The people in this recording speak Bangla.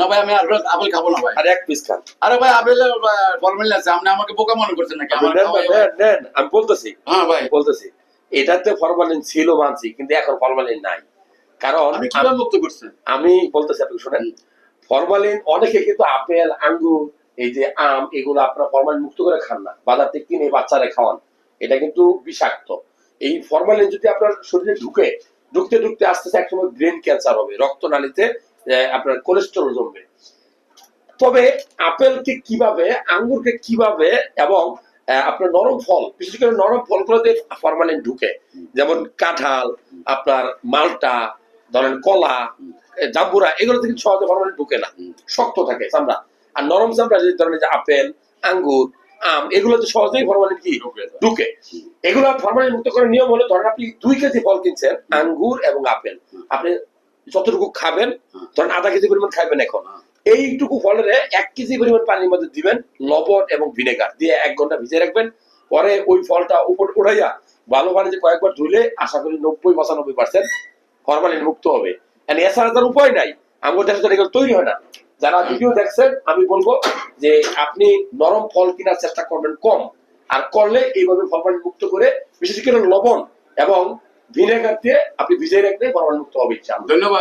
না ভাই আমি আপেল আপেল খাব না ভাই। আর এক পিস খান। আরে ভাই আপেল আছে। আপনি আমাকে বোকা মনে করছেন নাকি? আমার নেন। আমি বলতেছি। হ্যাঁ ভাই। বলতেছি। এটাতে ফরমালিন ছিল মানছি কিন্তু এখন ফরমালিন নাই। কারণ আপনি কীভাবে মুক্ত করছেন? আমি বলতেছি আপনি শুনেন। ফরমালিন অনেকে কিন্তু আপেল আঙ্গুর এই যে আম এগুলো আপনারা ফরমালিন মুক্ত করে খান না। বাজার থেকে কিনে বাচ্চারা খাওয়ান। এটা কিন্তু বিষাক্ত। এই ফরমালিন যদি আপনার শরীরে ঢুকে ঢুকতে ঢুকতে আস্তে আস্তে একসময় ব্রেন ক্যান্সার হবে। রক্তনালীতে আপনার কোলেস্টেরল জমবে। তবে আপেলকে কীভাবে আঙ্গুরকে কীভাবে এবং আপনার নরম ফল বিশেষ করে নরম ফলগুলোতে ফরমালিন ঢুকে। যেমন কাঁঠাল আপনার মালটা ধরেন কলা জাম্বুরা এগুলোতে কিন্তু সহজে ফরমালিন ঢুকে না। শক্ত থাকে চামড়া। আর নরম চামড়া যদি ধরেন যে আপেল আঙ্গুর আম এগুলোতে সহজেই ফরমালিন কি? ঢুকে ঢুকে। এগুলো ফরমালিন মুক্ত করার নিয়ম হলো ধরেন আপনি দুই কেজি ফল কিনছেন আঙ্গুর এবং আপেল। আপনি যতটুকু খাবেন ধরেন আধা কেজি পরিমাণ খাবেন এখন। হ্যাঁ। এইটুকু ফলের এক কেজি পরিমাণ পানির মধ্যে দিবেন লবণ এবং ভিনেগার। দিয়ে এক ঘণ্টা ভিজিয়ে রাখবেন। পরে ওই ফলটা উপর উঠাইয়া ভালো পানিতে কয়েকবার ধুলে আশা করি নব্বই পঁচানব্বই পার্সেন্ট ফরমালিন মুক্ত হবে। এছাড়া তার উপায় নাই। আমাদের দেশে তো এগুলো তৈরি হয় না। যারা ভিডিও দেখছেন আমি বলব যে আপনি নরম ফল কেনার চেষ্টা করবেন কম। আর করলে এইভাবে ফরমালিন মুক্ত করে বিশেষ করে লবণ এবং ভিনেগার দিয়ে আপনি ভিজিয়ে রাখলে ফরমালিন মুক্ত হবে ইনশাআল্লাহ। ধন্যবাদ।